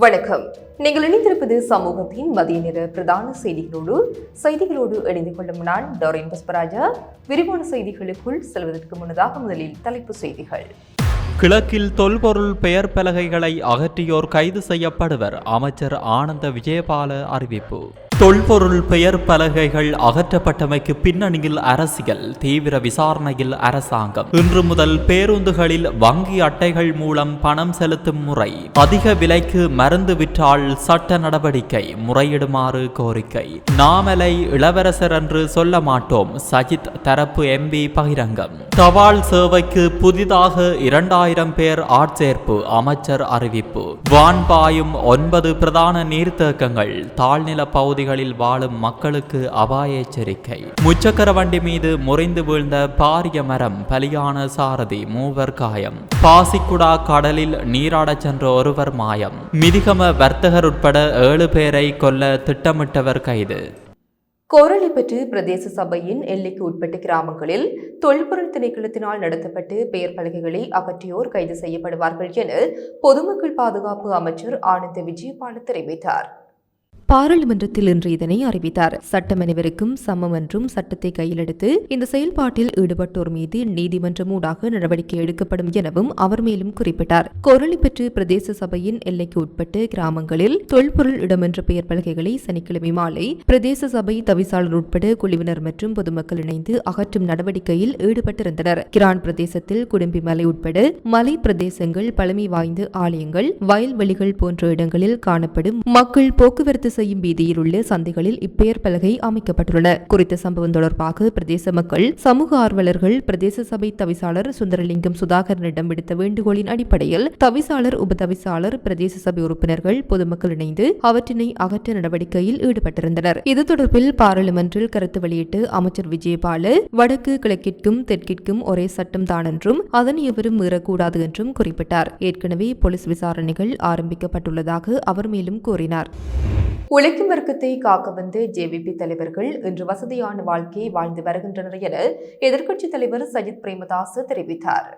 வணக்கம். நீங்கள் இணைந்திருப்பது சமூகத்தின் மதிய நேர பிரதான செய்திகளோடு செய்திகளோடு இணைந்து கொள்ளும் நான் டோரின் புஷ்பராஜா விரிவான செய்திகளுக்குள் செல்வதற்கு முன்னதாக முதலில் தலைப்பு செய்திகள். கிழக்கில் தொல்பொருள் பெயர் பலகைகளை அகற்றியோர் கைது செய்யப்படுவர் அமைச்சர் ஆனந்த விஜயபால அறிவிப்பு. தொல்பொருள் பெயர் பலகைகள் அகற்றப்பட்டமைக்கு பின்னணியில் அரசியல் தீவிர விசாரணையில் அரசாங்கம். இன்று முதல் பேருந்துகளில் வங்கி அட்டைகள் மூலம் பணம் செலுத்தும் முறை. அதிக விலைக்கு மருந்து விற்றால் சட்ட நடவடிக்கை முறையிடுமாறு கோரிக்கை. நாமலை இளவரசர் என்று சொல்ல மாட்டோம் சஜித் தரப்பு எம்பி பகிரங்கம். தபால் சேவைக்கு புதிதாக இரண்டாயிரம் பேர் ஆட்சேர்ப்பு அமைச்சர் அறிவிப்பு. வான்பாயும் ஒன்பது பிரதான நீர்த்தேக்கங்கள் தாழ்நில பகுதிகள் பகுதிகளில் வாழும் மக்களுக்கு அபாய எச்சரிக்கை. முச்சக்கர வண்டி மீது முறைந்து வீழ்ந்த பாரிய மரம் பலியான சாரதி மூவர் காயம். பாசிக்குடா கடலில் நீராடச் சென்ற ஒருவர் மாயம். மிதிகம வர்த்தகர் உட்பட ஏழு பேரை கொல்ல திட்டமிட்டவர் கைது. கோரளிப்பற்று பிரதேச சபையின் எல்லைக்கு உட்பட்ட கிராமங்களில் தொல்பொருள் திணைக்களத்தினால் நடத்தப்பட்டு பெயர் பலகைகளை அகற்றியோர் கைது செய்யப்படுவார்கள் என பொதுமக்கள் பாதுகாப்பு அமைச்சர் ஆனந்த விஜயபால தெரிவித்தார். பாராளுமன்றத்தில் இன்று இதனை அறிவித்தார். சட்டம் அனைவருக்கும் சமம் என்றும் சட்டத்தை கையிலெடுத்து இந்த செயல்பாட்டில் ஈடுபட்டோர் மீது நீதிமன்றம் ஊடாக நடவடிக்கை எடுக்கப்படும் எனவும் அவர் மேலும் குறிப்பிட்டார். கொரளி பெற்று பிரதேச சபையின் எல்லைக்கு உட்பட்டு கிராமங்களில் தொல்பொருள் இடம் என்ற பெயர் பலகைகளை சனிக்கிழமை மாலை பிரதேச சபை தவிசாளர் உட்பட குழுவினர் மற்றும் பொதுமக்கள் இணைந்து அகற்றும் நடவடிக்கையில் ஈடுபட்டிருந்தனர். கிரான் பிரதேசத்தில் குடும்பி மலை உட்பட மலை பிரதேசங்கள் பழமை வாய்ந்த ஆலயங்கள் வயல்வெளிகள் போன்ற இடங்களில் காணப்படும் மக்கள் போக்குவரத்து செய்யும் வீதியில் உள்ள சந்தைகளில் இப்பெயர் பலகை அமைக்கப்பட்டுள்ளன. குறித்த சம்பவம் தொடர்பாக பிரதேச மக்கள் சமூக ஆர்வலர்கள் பிரதேச சபை தவிசாளர் சுந்தரலிங்கம் சுதாகரனிடம் விடுத்த வேண்டுகோளின் அடிப்படையில் தவிசாளர் உபதவிசாளர் பிரதேச சபை உறுப்பினர்கள் பொதுமக்கள் இணைந்து அவற்றினை அகற்ற நடவடிக்கையில் ஈடுபட்டிருந்தனர். இது தொடர்பில் பாராளுமன்றில் கருத்து வெளியிட்டு அமைச்சர் விஜயபால வடக்கு கிழக்கிற்கும் தெற்கிற்கும் ஒரே சட்டம் தான் என்றும் அதனை எவரும் மீறக்கூடாது என்றும் குறிப்பிட்டார். ஏற்கனவே போலீஸ் விசாரணைகள் ஆரம்பிக்கப்பட்டுள்ளதாக அவர் மேலும் கூறினார். உழைக்கும் வர்க்கத்தை காக்க வந்த ஜேவிபி தலைவர்கள் இன்று வசதியான வாழ்க்கையை வாழ்ந்து வருகின்றனர் என எதிர்க்கட்சித் தலைவர் சஜித் பிரேமதாஸ் தெரிவித்தார்.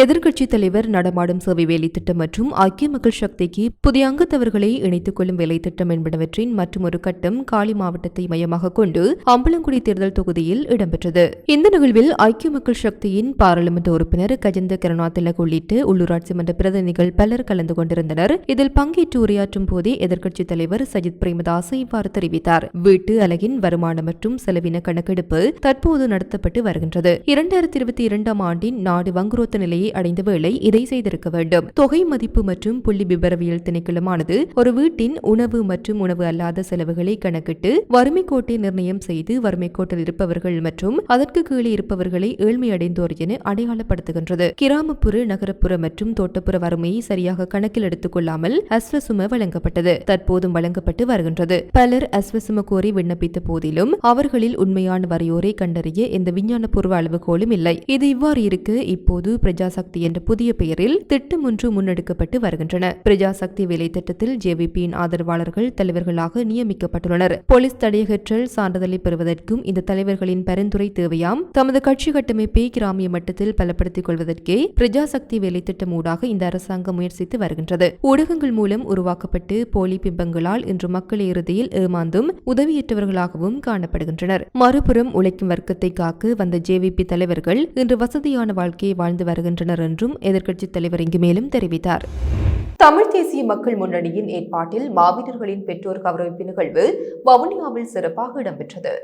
எதிர்க்கட்சித் தலைவர் நடமாடும் சேவை வேலை திட்டம் மற்றும் ஐக்கிய மக்கள் சக்திக்கு புதிய அங்கத்தவர்களை இணைத்துக் கொள்ளும் வேலை திட்டம் என்பனவற்றின் மற்றொரு கட்டம் காலி மாவட்டத்தை மையமாக கொண்டு அம்பலங்குடி தேர்தல் தொகுதியில் இடம்பெற்றது. இந்த நிகழ்வில் ஐக்கிய மக்கள் சக்தியின் பாராளுமன்ற உறுப்பினர் கஜந்த கருணாதிலக் உள்ளிட்டு உள்ளூராட்சி மன்ற பிரதிநிதிகள் பலர் கலந்து கொண்டிருந்தனர். இதில் பங்கேற்று உரையாற்றும் போதே எதிர்க்கட்சித் தலைவர் சஜித் பிரேமதாஸ் இவ்வாறு தெரிவித்தார். வீட்டு அலகின் வருமானம் மற்றும் செலவின கணக்கெடுப்பு தற்போது நடத்தப்பட்டு வருகின்றது. இரண்டாயிரத்தி இருபத்தி இரண்டாம் ஆண்டின் நாடு வங்குரோத்த நிலையை நிலையை அடைந்த வேளை இதை செய்திருக்க வேண்டும். தொகை மதிப்பு மற்றும் புள்ளி விபரவியல் திணைக்களமானது ஒரு வீட்டின் உணவு மற்றும் உணவு அல்லாத செலவுகளை கணக்கிட்டு வறுமை கோட்டை நிர்ணயம் செய்து வறுமை கோட்டில் இருப்பவர்கள் மற்றும் அதற்கு கீழே இருப்பவர்களை ஏழ்மையடைந்தோர் என அடையாளப்படுத்துகின்றது. கிராமப்புற நகரப்புற மற்றும் தோட்டப்புற வறுமையை சரியாக கணக்கில் எடுத்துக் கொள்ளாமல் அஸ்வசும வழங்கப்பட்டது. தற்போதும் வழங்கப்பட்டு வருகின்றது. பலர் அஸ்வசும கோரி விண்ணப்பித்த போதிலும் அவர்களில் உண்மையான வரையோரை கண்டறிய எந்த விஞ்ஞானபூர்வ அளவுகோலும் இல்லை. இது இவ்வாறு இருக்க இப்போது பிரஜா பிரஜாசக்தி என்ற புதிய பெயரில் திட்டம் ஒன்று முன்னெடுக்கப்பட்டு வருகின்றன. பிரஜாசக்தி வேலை திட்டத்தில் ஜேவிபியின் ஆதரவாளர்கள் தலைவர்களாக நியமிக்கப்பட்டுள்ளனர். போலீஸ் தடையகற்றல் சான்றிதழை பெறுவதற்கும் இந்த தலைவர்களின் பரிந்துரை தேவையாம். தமது கட்சி கட்டமைப்பை கிராமிய மட்டத்தில் பலப்படுத்திக் கொள்வதற்கே பிரஜாசக்தி வேலை திட்டம் ஊடாக இந்த அரசாங்கம் முயற்சித்து வருகின்றது. ஊடகங்கள் மூலம் உருவாக்கப்பட்டு போலி பிம்பங்களால் இன்று மக்கள் இறுதியில் ஏமாந்தும் உதவியற்றவர்களாகவும் காணப்படுகின்றனர். மறுபுறம் உழைக்கும் வர்க்கத்தை காக்க வந்த ஜேவிபி தலைவர்கள் இன்று வசதியான வாழ்க்கையை வாழ்ந்து வருகின்றனர். வருகின்றனர் என்றும் எதிர்க்கட்சித் தலைவர் இங்கு மேலும் தெரிவித்தார். தமிழ் தேசிய மக்கள் முன்னணியின் ஏற்பாட்டில் மாவீரர்களின் பெற்றோர் கௌரவிப்பு நிகழ்வு வவுனியாவில் சிறப்பாக இடம்பெற்றது.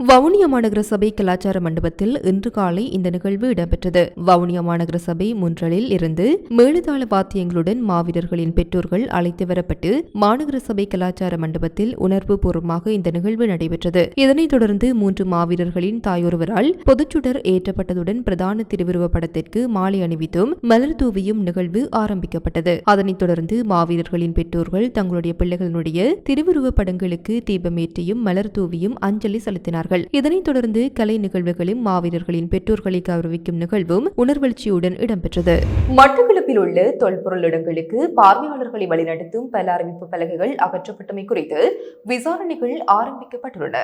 வவுனியா மாநகர சபை கலாச்சார மண்டபத்தில் இன்று காலை இந்த நிகழ்வு இடம்பெற்றது. வவுனியா மாநகர சபை முன்றலில் இருந்து மேலுதாள வாத்தியங்களுடன் மாவீரர்களின் பெற்றோர்கள் அழைத்து வரப்பட்டு மாநகர சபை கலாச்சார மண்டபத்தில் உணர்வு பூர்வமாக இந்த நிகழ்வு நடைபெற்றது. இதனைத் தொடர்ந்து மூன்று மாவீரர்களின் தாயொருவரால் பொதுச்சுடர் ஏற்றப்பட்டதுடன் பிரதான திருவுருவ படத்திற்கு மாலை அணிவித்தும் மலர் தூவியும் நிகழ்வு ஆரம்பிக்கப்பட்டது. அதனைத் தொடர்ந்து மாவீரர்களின் பெற்றோர்கள் தங்களுடைய பிள்ளைகளினுடைய திருவுருவ படங்களுக்கு தீபமேற்றியும் மலர் தூவியும் அஞ்சலி செலுத்தினார்கள் இதனைத் தொடர்ந்து கலை நிகழ்வுகளும் மாவீரர்களின் பெற்றோர்களை கௌரவிக்கும் நிகழ்வும் உணர்வெழுச்சியுடன் இடம்பெற்றது. மட்டக்களப்பில் உள்ள தொல்பொருள் இடங்களுக்கு பார்வையாளர்களை வழிநடத்தும் பல அறிவிப்பு பலகைகள் அகற்றப்பட்டமை குறித்து விசாரணைகள் ஆரம்பிக்கப்பட்டுள்ளன.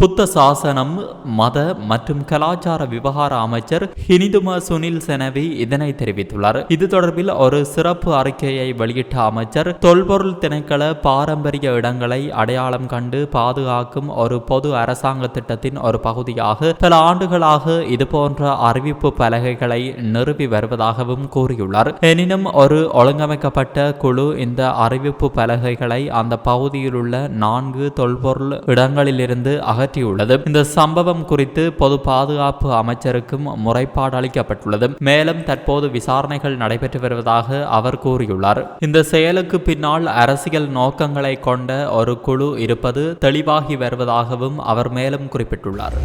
புத்த சாசனம் மத மற்றும் கலாச்சார விவகார அமைச்சர் ஹினிதும சுனில் செனவி இதனை தெரிவித்துள்ளார். இது தொடர்பில் ஒரு சிறப்பு அறிக்கையை வெளியிட்ட அமைச்சர் தொல்பொருள் திணைக்கள பாரம்பரிய இடங்களை அடையாளம் கண்டு பாதுகாக்கும் ஒரு பொது அரசாங்க திட்டத்தின் ஒரு பகுதியாக பல ஆண்டுகளாக இதுபோன்ற அறிவிப்பு பலகைகளை நிறுவி வருவதாகவும் கூறியுள்ளார். எனினும் ஒரு ஒழுங்கமைக்கப்பட்ட குழு இந்த அறிவிப்பு பலகைகளை அந்த பகுதியில் உள்ள நான்கு தொல்பொருள் இடங்களிலிருந்து அகற்றியுள்ளது இந்த சம்பவம் குறித்து பொது பாதுகாப்பு அமைச்சருக்கும் முறைப்பாடு அளிக்கப்பட்டுள்ளது. மேலும் தற்போது விசாரணைகள் நடைபெற்று வருவதாக அவர் கூறியுள்ளார். இந்த செயலுக்கு பின்னால் அரசியல் நோக்கங்களை கொண்ட ஒரு குழு இருப்பது தெளிவாகி வருவதாகவும் அவர் மேலும் குறிப்பிட்டுள்ளார்.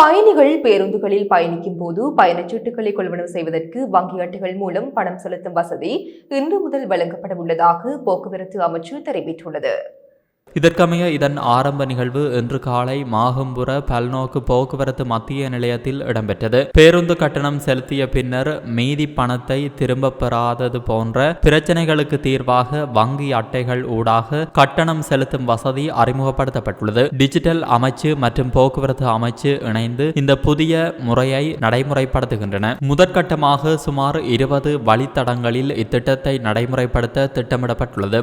பயணிகள் பேருந்துகளில் பயணிக்கும் போது பயணச்சீட்டுகளை கொள்வனவு செய்வதற்கு வங்கி அட்டைகள் மூலம் பணம் செலுத்தும் வசதி இன்று முதல் வழங்கப்பட உள்ளதாக போக்குவரத்து அமைச்சு தெரிவித்துள்ளது. இதற்கமைய இதன் ஆரம்ப நிகழ்வு இன்று காலை மாகும்புர பல்நோக்கு போக்குவரத்து மத்திய நிலையத்தில் இடம்பெற்றது. பேருந்து கட்டணம் செலுத்திய பின்னர் மீதி பணத்தை திரும்ப பெறாதது போன்ற பிரச்சனைகளுக்கு தீர்வாக வங்கி அட்டைகள் ஊடாக கட்டணம் செலுத்தும் வசதி அறிமுகப்படுத்தப்பட்டுள்ளது. டிஜிட்டல் அமைச்சு மற்றும் போக்குவரத்து அமைச்சு இணைந்து இந்த புதிய முறையை நடைமுறைப்படுத்துகின்றன. முதற்கட்டமாக சுமார் இருபது வழித்தடங்களில் இத்திட்டத்தை நடைமுறைப்படுத்த திட்டமிடப்பட்டுள்ளது.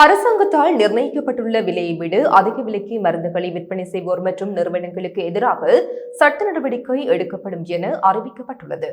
அரசாங்கத்தால் நிர்ணயிக்கப்பட்டுள்ள விலையை விட அதிக விலைக்கு மருந்துகளை விற்பனை செய்வோர் மற்றும் நிறுவனங்களுக்கு எதிராக சட்ட நடவடிக்கை எடுக்கப்படும் என அறிவிக்கப்பட்டுள்ளது.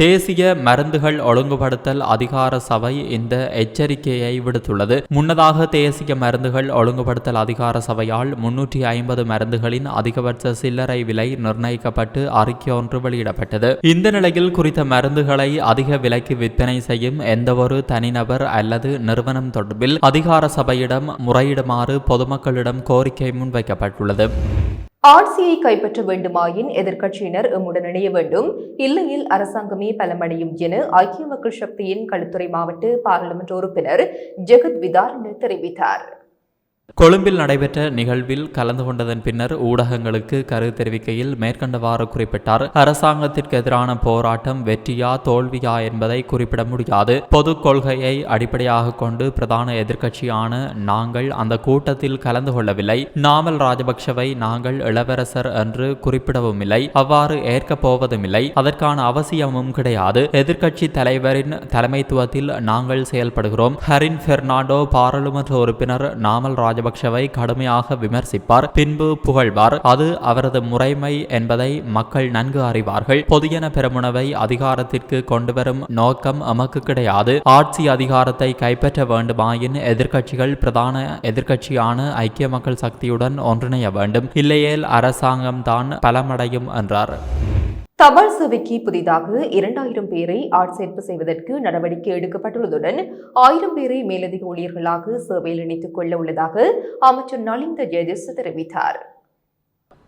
தேசிய மருந்துகள் ஒழுங்குபடுத்தல் அதிகார சபை இந்த எச்சரிக்கையை விடுத்துள்ளது. முன்னதாக தேசிய மருந்துகள் ஒழுங்குபடுத்தல் அதிகார சபையால் முன்னூற்றி ஐம்பது மருந்துகளின் அதிகபட்ச சில்லறை விலை நிர்ணயிக்கப்பட்டு அறிக்கை ஒன்று வெளியிடப்பட்டது. இந்த நிலையில் குறித்த மருந்துகளை அதிக விலைக்கு விற்பனை செய்யும் எந்தவொரு தனிநபர் அல்லது நிறுவனம் தொடர்பில் அதிகார சபையிடம் முறையிடுமாறு பொதுமக்களிடம் கோரிக்கை முன்வைக்கப்பட்டுள்ளது. ஆட்சியை கைப்பற்ற வேண்டுமாயின் எதிர்க்கட்சியினர் எம்முடன் இணைய வேண்டும். இல்லையில் அரசாங்கமே பலமடையும் என ஐக்கிய மக்கள் சக்தியின் களுத்துறை மாவட்ட பாராளுமன்ற உறுப்பினர் ஜெகத் விதாரண தெரிவித்தார். கொழும்பில் நடைபெற்ற நிகழ்வில் கலந்து கொண்டதன் பின்னர் ஊடகங்களுக்கு கருத்து தெரிவிக்கையில் மேற்கண்டவாறு குறிப்பிட்டார். அரசாங்கத்திற்கு எதிரான போராட்டம் வெற்றியா தோல்வியா என்பதை குறிப்பிட முடியாது. பொது கொள்கையை அடிப்படையாக கொண்டு பிரதான எதிர்க்கட்சியான நாங்கள் அந்த கூட்டத்தில் கலந்து கொள்ளவில்லை. நாமல் ராஜபக்ஷவை நாங்கள் இளவரசர் என்று குறிப்பிடவும் இல்லை அவ்வாறு ஏற்கப் போவதும் இல்லை அதற்கான அவசியமும் கிடையாது. எதிர்க்கட்சி தலைவரின் தலைமைத்துவத்தில் நாங்கள் செயல்படுகிறோம். ஹரின் பெர்னாண்டோ பாராளுமன்ற உறுப்பினர் நாமல் ராஜபக்ஷவை கடுமையாக விமர்சிப்பார். பின்பு புகழ்வார். அது அவரது முறைமை என்பதை மக்கள் நன்கு அறிவார்கள். பொதியன பெருமுனவை அதிகாரத்திற்கு கொண்டுவரும் நோக்கம் எமக்கு கிடையாது. ஆட்சி அதிகாரத்தை கைப்பற்ற வேண்டுமாயின் எதிர்க்கட்சிகள் பிரதான எதிர்க்கட்சியான ஐக்கிய மக்கள் சக்தியுடன் ஒன்றிணைய வேண்டும். இல்லையேல் அரசாங்கம் தான் பலமடையும் என்றார். தபால் சேவைக்கு புதிதாக இரண்டாயிரம் பேரை ஆட்சேர்ப்பு செய்வதற்கு நடவடிக்கை எடுக்கப்பட்டுள்ளதுடன் ஆயிரம் பேரை மேலதிக ஊழியர்களாக சேவையில் இணைத்துக் கொள்ள உள்ளதாக அமைச்சர் நலிந்த ஜெயதிஸ் தெரிவித்தார்.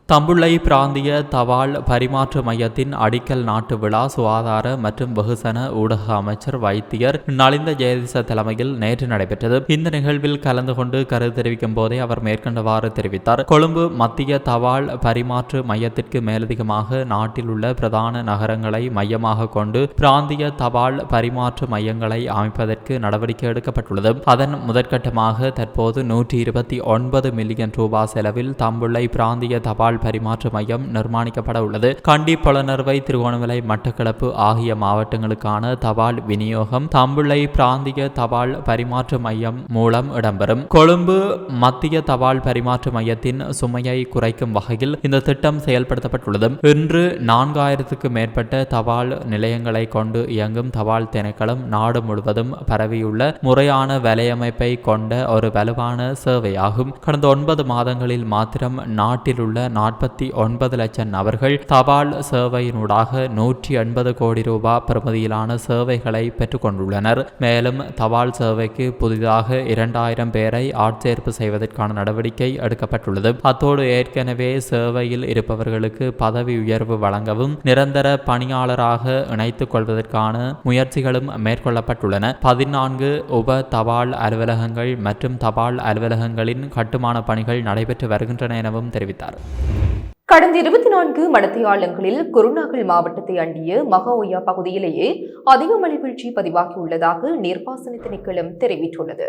தம்புள்ளை பிராந்திய தபால் பரிமாற்ற மையத்தின் அடிக்கல் நாட்டு விழா சுகாதார மற்றும் வெகுசன ஊடக அமைச்சர் வைத்தியர் நலிந்த ஜெயதிச தலைமையில் நேற்று நடைபெற்றது. இந்த நிகழ்வில் கலந்து கொண்டு கருத்து தெரிவிக்கும் போதே அவர் மேற்கண்டவாறு தெரிவித்தார். கொழும்பு மத்திய தபால் பரிமாற்று மையத்திற்கு மேலதிகமாக நாட்டில் உள்ள பிரதான நகரங்களை மையமாக கொண்டு பிராந்திய தபால் பரிமாற்று மையங்களை அமைப்பதற்கு நடவடிக்கை எடுக்கப்பட்டுள்ளது. அதன் முதற்கட்டமாக தற்போது நூற்றி இருபத்தி ஒன்பது மில்லியன் ரூபாய் செலவில் தம்புள்ளை பிராந்திய தபால் பரிமாற்ற மையம் நிர்மாணிக்கப்பட உள்ளது. கண்டி புலனர்வை திருகோணமலை மட்டக்களப்பு ஆகிய மாவட்டங்களுக்கான தபால் விநியோகம் தம்புள்ளை பிராந்திய தபால் பரிமாற்ற மையம் மூலம் இடம்பெறும். கொழும்பு மத்திய தபால் பரிமாற்ற மையத்தின் சுமையை குறைக்கும் வகையில் இந்த திட்டம் செயல்படுத்தப்பட்டுள்ளது. இன்று நான்காயிரத்துக்கு மேற்பட்ட தபால் நிலையங்களை கொண்டு இயங்கும் தபால் திணைக்களம் நாடு முழுவதும் பரவியுள்ள முறையான வலையமைப்பை கொண்ட ஒரு வலுவான சேவையாகும். கடந்த ஒன்பது மாதங்களில் மாத்திரம் நாட்டில் உள்ள நாற்பத்தி ஒன்பது லட்சம் நபர்கள் தபால் சேவையினூடாக நூற்றி எண்பது கோடி ரூபாய் பெறுமதியிலான சேவைகளை பெற்றுக்கொண்டுள்ளனர். மேலும் தபால் சேவைக்கு புதிதாக இரண்டாயிரம் பேரை ஆட்சேர்ப்பு செய்வதற்கான நடவடிக்கை எடுக்கப்பட்டுள்ளது. அத்தோடு ஏற்கனவே சேவையில் இருப்பவர்களுக்கு பதவி உயர்வு வழங்கவும் நிரந்தர பணியாளராக இணைத்துக் கொள்வதற்கான முயற்சிகளும் மேற்கொள்ளப்பட்டுள்ளன. பதினான்கு உப தபால் அலுவலகங்கள் மற்றும் தபால் அலுவலகங்களின் கட்டுமான பணிகள் நடைபெற்று வருகின்றன எனவும் தெரிவித்தார். கடந்த இருபத்தி நான்கு மடத்தியாளங்களில் குருநாகல் மாவட்டத்தை அண்டிய மகாஒயா பகுதியிலேயே அதிக மழை வீழ்ச்சி பதிவாகியுள்ளதாக நீர்ப்பாசன திணைக்களம் தெரிவித்துள்ளது.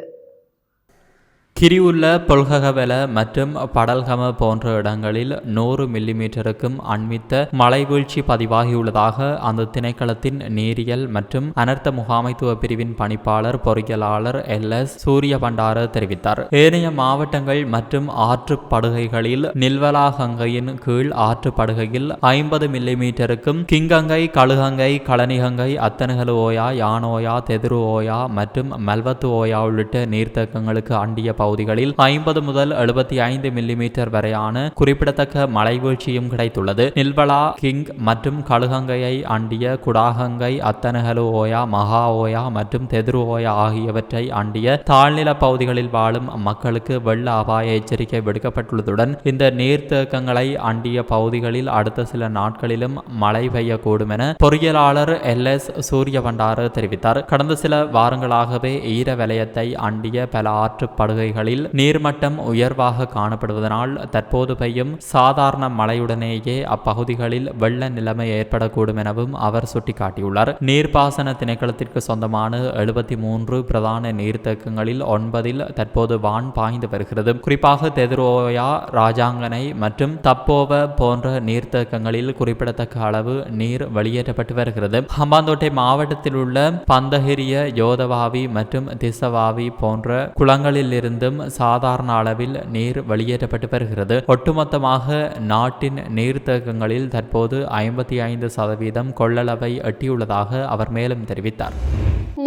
கிரியுள்ள பொல்ககவெல மற்றும் படல்கம போன்ற இடங்களில் நூறு மில்லிமீட்டருக்கும் அண்மித்த மழை வீழ்ச்சி பதிவாகியுள்ளதாக அந்த திணைக்களத்தின் நீரியல் மற்றும் அனர்த்த முகாமைத்துவ பிரிவின் பணிப்பாளர் பொறியியலாளர் எல். எஸ். சூரிய பண்டார தெரிவித்தார். ஏனைய மாவட்டங்கள் மற்றும் ஆற்று படுகைகளில் நில்வலாகங்கையின் கீழ் ஆற்று படுகையில் ஐம்பது மில்லிமீட்டருக்கும் கிங்கங்கை கழுகங்கை களனிகங்கை அத்தனுகலு ஓயா யானோயா தெதுரு ஓயா மற்றும் மல்வத்து ஓயா உள்ளிட்ட நீர்த்தேக்கங்களுக்கு அண்டிய பகுதிகளில் ஐம்பது முதல் எழுபத்தி ஐந்து மில்லிமீட்டர் வரையான குறிப்பிடத்தக்க மழை வீழ்ச்சியும் கிடைத்துள்ளது. நில்வலா கிங் மற்றும் கழுகங்கையை அண்டிய குடாகங்கை அத்தனகலு ஓயா மகா ஓயா மற்றும் தெதுரு ஓயா ஆகியவற்றை அண்டிய தாழ்நில பகுதிகளில் வாழும் மக்களுக்கு வெள்ள அபாய எச்சரிக்கை விடுக்கப்பட்டுள்ளதுடன் இந்த நீர்த்தேக்கங்களை அண்டிய பகுதிகளில் அடுத்த சில நாட்களிலும் மழை பெய்யக்கூடும் என பொறியியலாளர் எல். எஸ். சூரிய பண்டாரு தெரிவித்தார். கடந்த சில வாரங்களாகவே ஈர வலயத்தை அண்டிய பல ஆற்று பகுதிகளில் நீர்மட்டம் உயர்வாக காணப்படுவதனால் தற்போது பெய்யும் சாதாரண மழையுடனேயே அப்பகுதிகளில் வெள்ள நிலைமை ஏற்படக்கூடும் எனவும் அவர் சுட்டிக்காட்டியுள்ளார். நீர்ப்பாசன திணைக்களத்திற்கு சொந்தமான எழுபத்தி மூன்று பிரதான நீர்த்தேக்கங்களில் ஒன்பதில் தற்போது வான் பாய்ந்து வருகிறது. குறிப்பாக தெதுரோயா ராஜாங்கனை மற்றும் தப்போவ போன்ற நீர்த்தேக்கங்களில் குறிப்பிடத்தக்க அளவு நீர் வெளியேற்றப்பட்டு வருகிறது. ஹம்பாந்தோட்டை மாவட்டத்தில் உள்ள பந்தகிரிய யோதவாவி மற்றும் திசவாவி போன்ற குளங்களிலிருந்து இருந்தும் சாதாரண அளவில் நீர் வெளியேற்றப்பட்டு வருகிறது. ஒட்டுமொத்தமாக நாட்டின் நீர்த்தேக்கங்களில் தற்போது ஐம்பத்தி ஐந்து சதவீதம் கொள்ளளவை எட்டியுள்ளதாக அவர் மேலும் தெரிவித்தார்.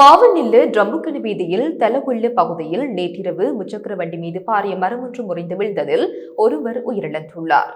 மாவனில்ல ட்ரம்புக்கணி வீதியில் தலகுள்ள பகுதியில் நேற்றிரவு முச்சக்கர வண்டி மீது பாரிய மரம் ஒன்று முறிந்து விழுந்ததில் ஒருவர் உயிரிழந்துள்ளார்.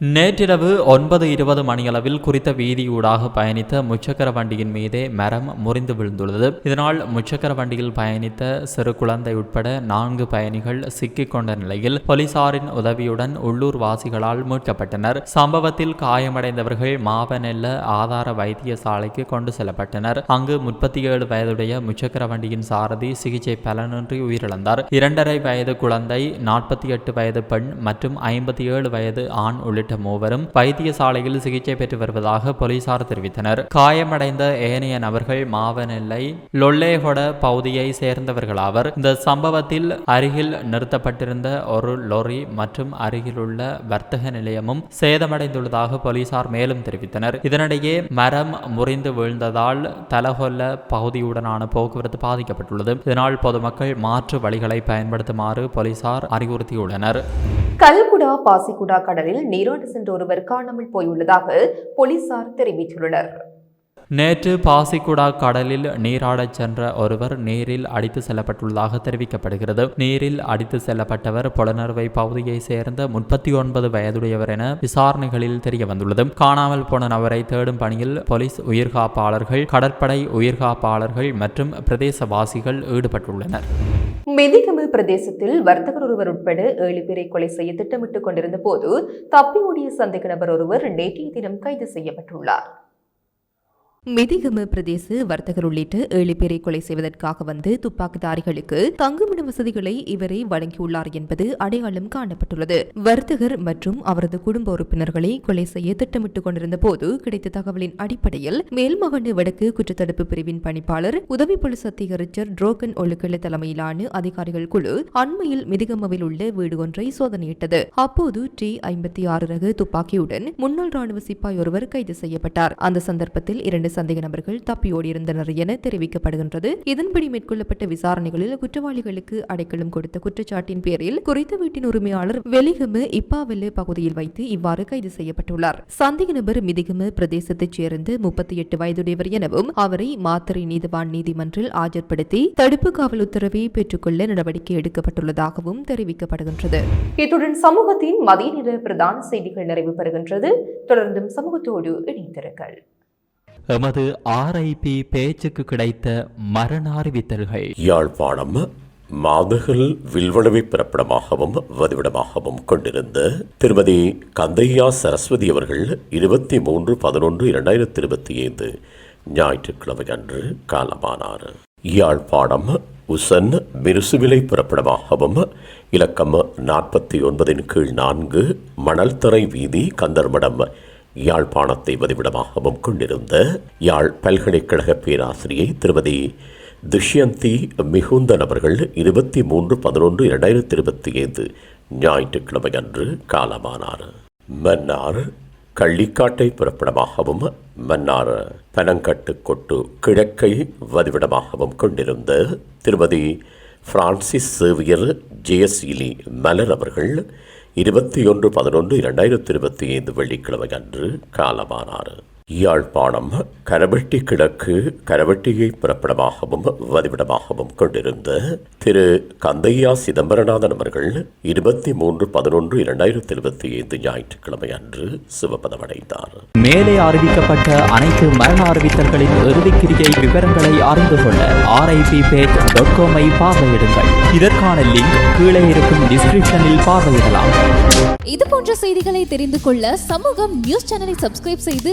நேற்றிரவு ஒன்பது இருபது மணியளவில் குறித்த வீதியூடாக பயணித்த முச்சக்கர வண்டியின் மீதே மரம் முறிந்து விழுந்துள்ளது. இதனால் முச்சக்கர வண்டியில் பயணித்த சிறு குழந்தை உட்பட நான்கு பயணிகள் சிக்கிக் கொண்ட நிலையில் போலீசாரின் உதவியுடன் உள்ளூர் வாசிகளால் மீட்கப்பட்டனர். சம்பவத்தில் காயமடைந்தவர்கள் மாவனெல்ல ஆதார வைத்தியசாலைக்கு கொண்டு செல்லப்பட்டனர். அங்கு முப்பத்தி ஏழு வயதுடைய முச்சக்கர வண்டியின் சாரதி சிகிச்சை பலனின்றி உயிரிழந்தார். இரண்டரை வயது குழந்தை நாற்பத்தி எட்டு வயது பெண் மற்றும் ஐம்பத்தி ஏழு வயது ஆண் உள்ளிட்ட உள்ளிட்ட மூவரும் வைத்தியசாலையில் சிகிச்சை பெற்று வருவதாக போலீசார் தெரிவித்தனர். காயமடைந்த ஏனைய நபர்கள் மாவனெல்லை லொல்லேகொட பகுதியை சேர்ந்தவர்களாவர் இந்த சம்பவத்தில் அருகில் நிறுத்தப்பட்டிருந்த ஒரு லொரி மற்றும் அருகிலுள்ள வர்த்தக நிலையமும் சேதமடைந்துள்ளதாக போலீசார் மேலும் தெரிவித்தனர். இதனிடையே மரம் முறிந்து வீழ்ந்ததால் தலகொல்ல பகுதியுடனான போக்குவரத்து பாதிக்கப்பட்டுள்ளது. இதனால் பொதுமக்கள் மாற்று வழிகளை பயன்படுத்துமாறு போலீசார் அறிவுறுத்தியுள்ளனர். கல்குடா பாசிக்குடா கடலில் நீராட சென்ற ஒருவர் காணாமல் போயுள்ளதாக போலீசார் தெரிவித்துள்ளனர். நேற்று பாசிக்குடா கடலில் நீராடச் சென்ற ஒருவர் நீரில் அடித்து செல்லப்பட்டுள்ளதாக தெரிவிக்கப்படுகிறது. நீரில் அடித்து செல்லப்பட்டவர் புலனறுவை பகுதியை சேர்ந்த முப்பத்தி ஒன்பது வயதுடையவர் என விசாரணைகளில் தெரிய வந்துள்ளது காணாமல் போன நபரை தேடும் பணியில் போலீஸ் உயிர்காப்பாளர்கள் கடற்படை உயிர்காப்பாளர்கள் மற்றும் பிரதேசவாசிகள் ஈடுபட்டுள்ளனர். மெதிகமு பிரதேசத்தில் வர்த்தகர் ஒருவர் உட்பட ஏழு பேரை கொலை செய்ய திட்டமிட்டுக் கொண்டிருந்த போது தப்பி ஓடிய சந்தேக நபர் ஒருவர் நேற்றைய தினம் கைது செய்யப்பட்டுள்ளார். மிதிகம பிரதேச வர்த்தகர் உள்ளிட்ட ஏழு பேரை கொலை செய்வதற்காக வந்து துப்பாக்கிதாரிகளுக்கு தங்குமிட வசதிகளை இவரை வழங்கியுள்ளார் என்பது அடையாளம் காணப்பட்டுள்ளது. வர்த்தகர் மற்றும் அவரது குடும்ப உறுப்பினர்களை கொலை செய்ய திட்டமிட்டுக் கொண்டிருந்த போது கிடைத்த தகவலின் அடிப்படையில் மேல்மகண்டு வடக்கு குற்றத்தடுப்பு பிரிவின் பணிப்பாளர் உதவி போலீஸ் அத்திகரிச்சர் ட்ரோகன் ஒழுக்கல தலைமையிலான அதிகாரிகள் குழு அண்மையில் மிதிகமவில் உள்ள வீடு ஒன்றை சோதனையிட்டது. அப்போது டி ஐம்பத்தி ஆறு ரக துப்பாக்கியுடன் முன்னாள் ராணுவ சிப்பாய் ஒருவர் கைது செய்யப்பட்டார். அந்த சந்தர்ப்பத்தில் இரண்டு சந்தேக நபர்கள் தப்பியோடியிருந்தனர் என தெரிவிக்கப்படுகின்றது. இதன்படி மேற்கொள்ளப்பட்ட விசாரணைகளில் குற்றவாளிகளுக்கு அடைக்கலம் கொடுத்த குற்றச்சாட்டின் பேரில் குறித்த வீட்டின் உரிமையாளர் வெலிகம இப்பாவெல்லு பகுதியில் வைத்து இவ்வாறு கைது செய்யப்பட்டுள்ளார். சந்தேக நபர் மிதிகம பிரதேசத்தைச் சேர்ந்த முப்பத்தி எட்டு வயதுடையவர் எனவும் அவரை மாத்திரை நீதிவான் நீதிமன்றில் ஆஜர்படுத்தி தடுப்பு காவல் உத்தரவை பெற்றுக்கொள்ள நடவடிக்கை எடுக்கப்பட்டுள்ளதாகவும் தெரிவிக்கப்படுகின்றது. இத்துடன் சமூகத்தின் மதிய நேர பிரதான செய்திகள் நிறைவு பெறுகின்றது. தொடர்ந்தும் சமூகத்தோடு இணைந்திருங்கள். எமது ஆர்ஐபி பேச்சுக்கு கிடைத்த மரண அறிவித்தல்கள் யாழ்ப்பாணம் மாதகல் வில்வளவை பிறப்பிடமாகவும் வதிவிடமாகவும் கொண்டிருந்த திருமதி கந்தையா சரஸ்வதி அவர்கள் இருபத்தி மூன்று பதினொன்று இரண்டாயிரத்தி இருபத்தி ஐந்து ஞாயிற்றுக்கிழமை அன்று காலமானார். யாழ்ப்பாணம் உசன் மிருசுவிலை பிறப்பிடமாகவும் இலக்கம் நாற்பத்தி ஒன்பதின் கீழ் நான்கு மணல்தரை வீதி கந்தர்மடம் யாழ்ப்பாணத்தை வதிவிடமாகவும் கொண்டிருந்த யாழ் பல்கலைக்கழக பேராசிரியை திருமதி துஷ்யந்தி மிகுந்தன் அவர்கள் இருபத்தி மூன்று பதினொன்று இரண்டாயிரத்தி இருபத்தி ஐந்து ஞாயிற்றுக்கிழமை அன்று காலமானார். மன்னார் கள்ளிக்காட்டை புறப்படமாகவும் மன்னார் பனங்கட்டு கொட்டு கிழக்கை வதிவிடமாகவும் கொண்டிருந்த திருமதி பிரான்சிஸ் சேவியர் ஜெயசீலி மலர் அவர்கள் இருபத்தி ஒன்று பதினொன்று இரண்டாயிரத்தி இருபத்தி ஐந்து வெள்ளிக்கிழமை அன்று காலமானார். யாழ்ப்பாணம் கரவெட்டி கிழக்கு கரவெட்டியை பிறப்பிடமாகவும் வதிவிடமாகவும் கொண்டிருந்த திரு கந்தையா சிதம்பரநாதன் அவர்கள் இருபத்தி மூன்று பதினொன்று இரண்டாயிரத்தி இருபத்தி ஐந்து ஞாயிற்றுக்கிழமை அன்று சிவபதமடைந்தார் மேலே அறிவிக்கப்பட்ட அனைத்து மரண அறிவித்தல்களின் இறுதிக்கிரியை விவரங்களை அறிந்து கொள்ள ஆர்ஐபி பேஜ் டாட் காமை பார்வையிடுங்கள். இதற்கான லிங்க் கீழே இருக்கும் டிஸ்கிரிப்ஷனில் பார்வையிடலாம். இது போன்ற செய்திகளை தெரிந்து கொள்ள சமூகம் நியூஸ் சேனலை சப்ஸ்கிரைப் செய்து